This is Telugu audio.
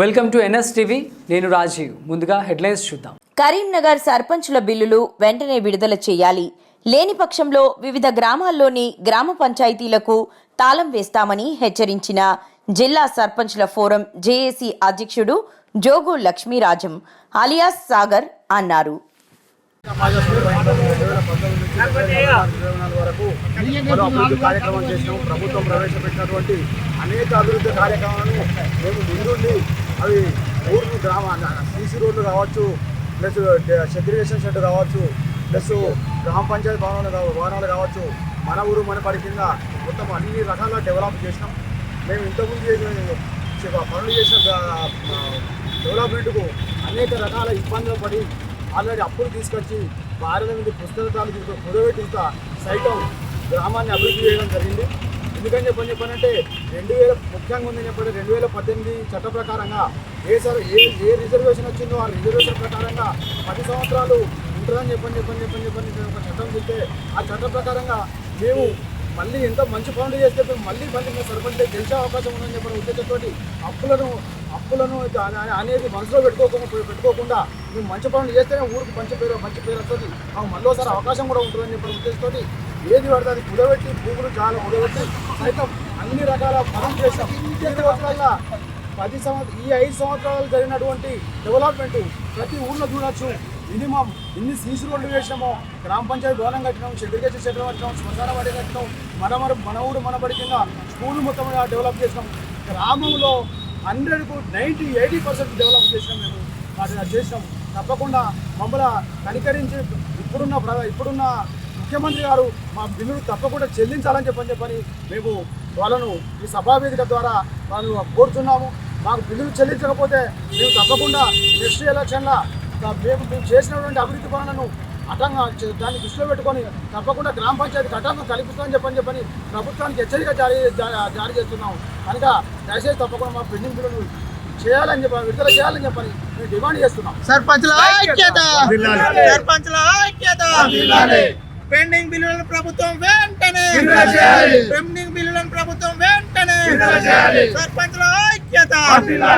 Welcome to NS TV. నేను రాజీవ్. ముందుగా హెడ్లైన్స్ చూద్దాం. కరీంనగర్ సర్పంచుల బిల్లులు వెంటనే విడుదల చేయాలి. లేని పక్షంలో వివిధ గ్రామాల్లోని గ్రామ పంచాయతీలకు తాళం వేస్తామని హెచ్చరించిన జిల్లా సర్పంచుల ఫోరం జేఏసీ అధ్యక్షుడు జోగు లక్ష్మీరాజం అలియాస్ సాగర్ అన్నారు. వరకు పలు అభివృద్ధి కార్యక్రమాలు చేసినాం ప్రభుత్వం ప్రవేశపెట్టినటువంటి అనేక అభివృద్ధి కార్యక్రమాలను మేము ముందుండి అవి ఊరు గ్రామ సీసీ రోడ్లు కావచ్చు ప్లస్ సెగ్రిగేషన్ షెడ్ కావచ్చు ప్లస్ గ్రామ పంచాయతీ భవనాలు భవనాలు కావచ్చు మన ఊరు మన పడి కింద మొత్తం అన్ని రకాల డెవలప్ చేసినాం. మేము ఇంతకుముందు చేసిన పనులు చేసిన డెవలప్మెంట్కు అనేక రకాల ఇబ్బందులు పడి ఆల్రెడీ అప్పులు తీసుకొచ్చి భారత మీద పుస్తకాలు తీసుకొని సైతం గ్రామాన్ని అభివృద్ధి చేయడం జరిగింది. ఎందుకని చెప్పని చెప్పానంటే రెండు వేల ముఖ్యంగా ఉందని చెప్పండి రెండు వేల పద్దెనిమిది చట్ట ప్రకారంగా ఏ సార్ ఏ ఏ రిజర్వేషన్ వచ్చిందో ఆ రిజర్వేషన్ ప్రకారంగా పది సంవత్సరాలు ఉంటుందని చెప్పని చెప్పని చెప్పని చెప్పని ఒక చట్టం చెప్తే ఆ చట్ట ప్రకారంగా మేము మళ్ళీ ఎంతో మంచి పనులు చేస్తే మళ్ళీ మళ్ళీ మేము సర్పంచ్ గెలిచే అవకాశం ఉందని చెప్పిన ఉద్దేశంతో అప్పులను అప్పులను అనేది మనసులో పెట్టుకోకుండా పెట్టుకోకుండా మేము మంచి పనులు చేస్తేనే ఊరికి మంచి పేరు మంచి పేరు వస్తుంది. మాకు మళ్ళీ ఒకసారి అవకాశం కూడా ఉంటుందని చెప్పిన ఉద్దేశంతో ఏది పడితే అది కుదబెట్టి భూములు చాలా కుదబెట్టి సైతం అన్ని రకాల పనులు చేస్తాం ఈ రోజులల్లా పది సంవత్సరం ఈ ఐదు సంవత్సరాలు జరిగినటువంటి డెవలప్మెంట్ ప్రతి ఊళ్ళో చూడొచ్చు. మినిమం ఇన్ని సీసీ రోడ్లు వేసినాము గ్రామ పంచాయతీ భవనం కట్టినాం సెగ్రిగేషన్ సెంటర్ కట్టినాం శ్మశాన బడి కట్టినాం మన మన మన ఊరు మన బడి కింద స్కూల్ మొత్తం డెవలప్ చేసినాం. గ్రామంలో హండ్రెడ్కు నైంటీ ఎయిటీ పర్సెంట్ డెవలప్ చేసినాం మేము. వాటిని చేసినాం. తప్పకుండా మమ్మల్ని కనికరించి ఇప్పుడున్న ఇప్పుడున్న ముఖ్యమంత్రి గారు మా బిల్లులు తప్పకుండా చెల్లించాలని చెప్పని చెప్పని మేము వాళ్ళను ఈ సభా వేదిక ద్వారా వాళ్ళు కోరుతున్నాము. మాకు బిల్లులు చెల్లించకపోతే మేము తప్పకుండా నెక్స్ట్ ఎలక్షన్లో మేము మేము చేసినటువంటి అభివృద్ధి పనులను అటంగా దాన్ని దృష్టిలో పెట్టుకొని తప్పకుండా గ్రామ పంచాయతీకి అటంగా కల్పిస్తామని చెప్పని చెప్పని ప్రభుత్వానికి హెచ్చరిక జారీ జారీ చేస్తున్నాం కనుక దయచేసి తప్పకుండా మా పెండింగ్ బిల్లులు చేయాలని చెప్పి విడుదల చేయాలని చెప్పని మేము డిమాండ్ చేస్తున్నాం సర్పంచుల ఐక్యత! సర్పంచుల ఐక్యత! పెండింగ్ బిల్లులను ప్రభుత్వం వెంటనే. పెండింగ్ బిల్లులను ప్రభుత్వం వెంటనే. సర్పంచుల ఐక్యత